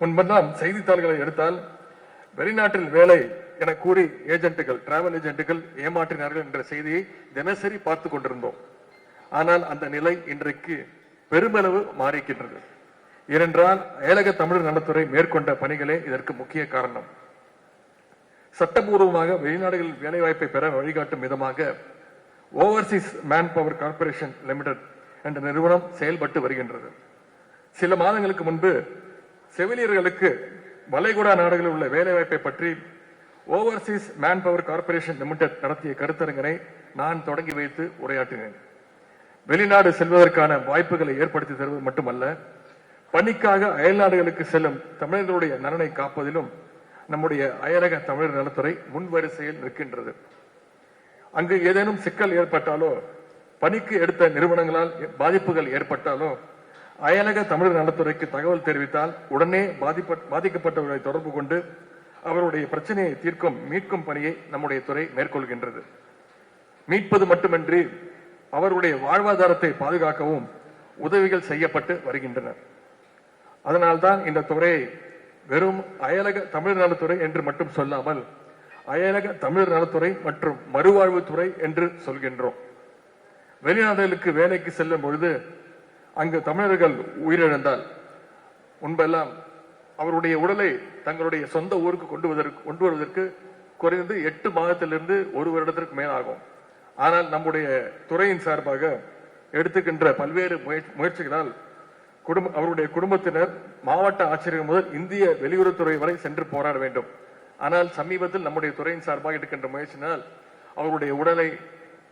முன்பெல்லாம் செய்தித்தாள்களை எடுத்தால் வெளிநாட்டில் வேலை என கூறி ஏஜென்ட்டுகள் டிராவல் ஏஜென்ட்டுகள் ஏமாற்றினார்கள் என்ற செய்தியை தினசரி பார்த்து கொண்டிருந்தோம். ஆனால் அந்த நிலை இன்றைக்கு பெருமளவு மாறிக்கின்றது. ஏனென்றால் ஏலக தமிழர் நலத்துறை மேற்கொண்ட பணிகளே இதற்கு முக்கிய காரணம். சட்டபூர்வமாக வெளிநாடுகளில் வேலைவாய்ப்பை பெற வழிகாட்டும் விதமாக overseas man power corporation limited என்ற நிறுவனம் செயல்பட்டு வருகின்றது. சில மாதங்களுக்கு முன்பு செவிலியர்களுக்கு வளைகுடா நாடுகளில் உள்ள வேலைவாய்ப்பை பற்றி overseas man power corporation limited நடத்திய கருத்தரங்கினை நான் தொடங்கி வைத்து உரையாற்றினேன். வெளிநாடு செல்வதற்கான வாய்ப்புகளை ஏற்படுத்தி தருவது மட்டுமல்ல பணிக்காக அயல்நாடுகளுக்கு செல்லும் தமிழர்களுடைய நலனை காப்பதிலும் நம்முடைய அயலக தமிழர் நலத்துறை முன்வரிசையில் நிற்கின்றது. அங்கு ஏதேனும் சிக்கல் ஏற்பட்டாலோ பணிக்கு எடுத்த நிறுவனங்களால் பாதிப்புகள் ஏற்பட்டாலோ அயலக தமிழர் நலத்துறைக்கு தகவல் தெரிவித்தால் உடனே பாதிக்கப்பட்டவர்களை தொடர்பு கொண்டு அவருடைய பிரச்சனையை தீர்க்கும் மீட்கும் பணியை நம்முடைய துறை மேற்கொள்கின்றது. மீட்பது மட்டுமின்றி அவருடைய வாழ்வாதாரத்தை பாதுகாக்கவும் உதவிகள் செய்யப்பட்டு வருகின்றன. அதனால்தான் இந்த துறை வெறும் அயலக தமிழர் நலத்துறை என்று மட்டும் சொல்லாமல் அயலக தமிழர் நலத்துறை மற்றும் மறுவாழ்வுத்துறை என்று சொல்கின்றோம். வெளிநாடுகளுக்கு வேலைக்கு செல்லும் பொழுது அங்கு தமிழர்கள் உயிரிழந்தால் முன்பெல்லாம் அவருடைய உடலை தங்களுடைய சொந்த ஊருக்கு கொண்டு வருவதற்கு கொண்டு வருவதற்கு குறைந்து எட்டு மாதத்திலிருந்து ஒரு வருடத்திற்கு மேலாகும். ஆனால் நம்முடைய துறையின் சார்பாக எடுத்துக்கின்ற பல்வேறு முயற்சிகளால் குடும்ப அவருடைய குடும்பத்தினர் மாவட்ட ஆட்சியர் முதல் இந்திய வெளியுறவுத்துறை வரை சென்று போராட வேண்டும். ஆனால் சமீபத்தில் நம்முடைய துறையின் சார்பாக எடுக்கின்ற முயற்சினால் அவருடைய உடலை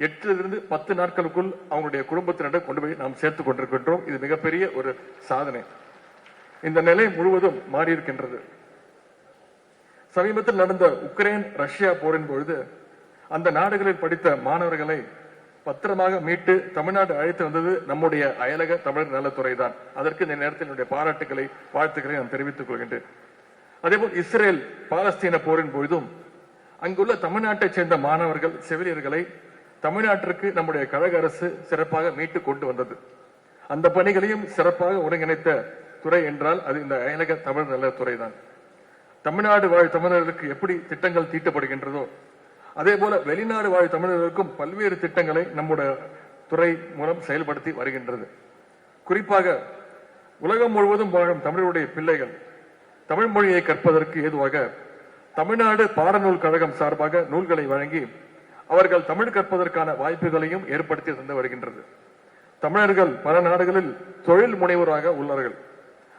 எட்டிலிருந்து பத்து நாட்களுக்குள் அவங்களுடைய குடும்பத்தினரிடம் கொண்டு போய் நாம் சேர்த்துக் கொண்டிருக்கின்றோம். இது மிகப்பெரிய ஒரு சாதனை. இந்த நிலை முழுவதும் மாறியிருக்கின்றது. சமீபத்தில் நடந்த உக்ரைன் ரஷ்யா போரின் பொழுது அந்த நாடுகளில் படித்த மாணவர்களை பத்திரமாக மீட்டு தமிழ்நாடு அழைத்து வந்தது நம்முடைய அயலக தமிழர் நலத்துறை தான் அதற்கு இந்த நேரத்தில் என்னுடைய பாராட்டுகளை வாழ்த்துக்களை நான் தெரிவித்துக் கொள்கின்றேன். அதேபோல் இஸ்ரேல் பாலஸ்தீன போரின் பொழுதும் அங்குள்ள தமிழ்நாட்டைச் சேர்ந்த மாணவர்கள் செவிலியர்களை தமிழ்நாட்டிற்கு நம்முடைய கழக அரசு சிறப்பாக மீட்டு கொண்டு வந்தது. அந்த பணிகளையும் சிறப்பாக ஒருங்கிணைத்த துறை என்றால் அது இந்த அயலக தமிழ் நலத்துறை தான் தமிழ்நாடு வாழ் தமிழர்களுக்கு எப்படி திட்டங்கள் தீட்டப்படுகின்றதோ அதே போல வெளிநாடு வாழ் தமிழர்களுக்கும் பல்வேறு திட்டங்களை நம்முடைய துறை மூலம் செயல்படுத்தி வருகின்றது. குறிப்பாக உலகம் முழுவதும் வாழும் தமிழருடைய பிள்ளைகள் தமிழ் மொழியை கற்பதற்கு ஏதுவாக தமிழ்நாடு பாடநூல் கழகம் சார்பாக நூல்களை வழங்கி அவர்கள் தமிழ் கற்பதற்கான வாய்ப்புகளையும் ஏற்படுத்தி தந்து வருகின்றது. தமிழர்கள் பல நாடுகளில் தொழில் முனைவோராக உள்ளார்கள்.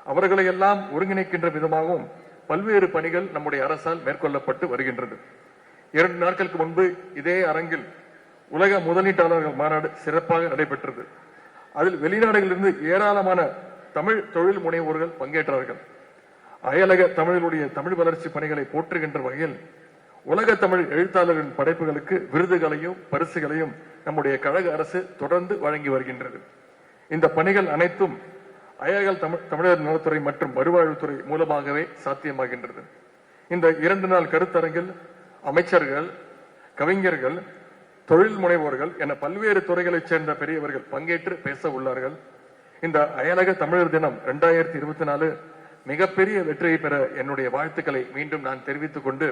அவர்களை எல்லாம் ஒருங்கிணைக்கின்ற விதமாகவும் பல்வேறு பணிகள் நம்முடைய அரசால் மேற்கொள்ளப்பட்டு வருகின்றது. இரண்டு நாட்களுக்கு முன்பு இதே அரங்கில் உலக முதலீட்டாளர்கள் மாநாடு சிறப்பாக நடைபெற்றது. அதில் வெளிநாடுகளிலிருந்து ஏராளமான தமிழ் தொழில் முனைவோர்கள் பங்கேற்றார்கள். அயலக தமிழர்களுடைய தமிழ் வளர்ச்சி பணிகளை போற்றுகின்ற வகையில் உலக தமிழ் எழுத்தாளர்களின் படைப்புகளுக்கு விருதுகளையும் பரிசுகளையும் நம்முடைய கழக அரசு தொடர்ந்து வழங்கி வருகின்றது. இந்த பணிகள் அனைத்தும் அயகல் தமிழ் தமிழர் நலத்துறை மற்றும் வருவாழ்வுத்துறை மூலமாகவே சாத்தியமாகின்றது. இந்த இரண்டு நாள் கருத்தரங்கில் அமைச்சர்கள் கவிஞர்கள் தொழில் முனைவோர்கள் என பல்வேறு துறைகளைச் சேர்ந்த பெரியவர்கள் பங்கேற்று பேச உள்ளார்கள். இந்த அயலக தமிழர் தினம் இரண்டாயிரத்தி இருபத்தி நாலு மிகப்பெரிய வெற்றியை பெற என்னுடைய வாழ்த்துக்களை மீண்டும் நான் தெரிவித்துக் கொண்டு